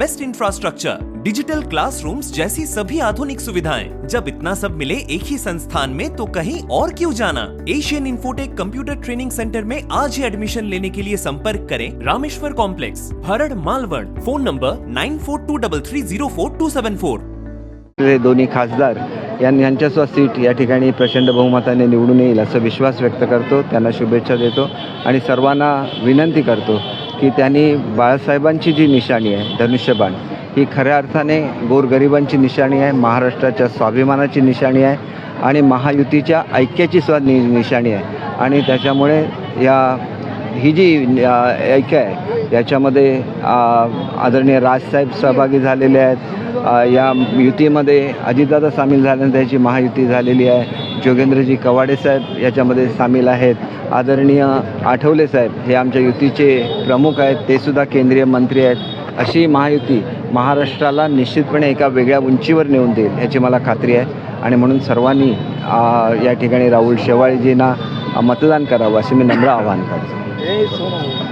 best infrastructure, digital classrooms जैसी सभी आधुनिक सुविधाएँ। जब इतना सब मिले एक ही संस्थान में तो कहीं और क्यों जाना? Asian Infotech computer training centre में आज ही एडमिशन लेने के लिए संपर्क करें Rameshwar complex, Harad Malwad phone number nine four two double three zero four two seven four. दोन्ही खासदार सीट या ठिकाणी प्रचंड बहुमताने निवडून येईल, असं विश्वास व्यक्त करतो, त्यांना शुभेच्छा देतो आणि सर्वांना विनंती करतो की त्यांनी बाळासाहेबांची जी निशाणी आहे धनुष्यबाण ही खऱ्या अर्थाने गोरगरिबांची निशाणी आहे महाराष्ट्राच्या स्वाभिमानाची निशाणी आहे आणि महायुतीच्या ऐक्याची सुद्धा नि निशाणी आहे. आणि त्याच्यामुळे या ही जी ऐक्य आहे याच्यामध्ये आदरणीय राजसाहेब सहभागी झालेले आहेत. या युतीमध्ये अजितदादा सामील झाल्यानंतर त्याची महायुती झालेली आहे. जोगेंद्रजी कवाडे साहेब याच्यामध्ये सामील आहेत. आदरणीय आठवले साहेब हे आमच्या युतीचे प्रमुख आहेत. ते सुद्धा केंद्रीय मंत्री आहेत. अशी महायुती महाराष्ट्राला निश्चितपणे एका वेगळ्या उंचीवर नेऊन देईल याची मला खात्री आहे. आणि म्हणून सर्वांनी या ठिकाणी राहुल शेवाळेजींना मतदान करावं असे मी नम्र आवाहन करतो.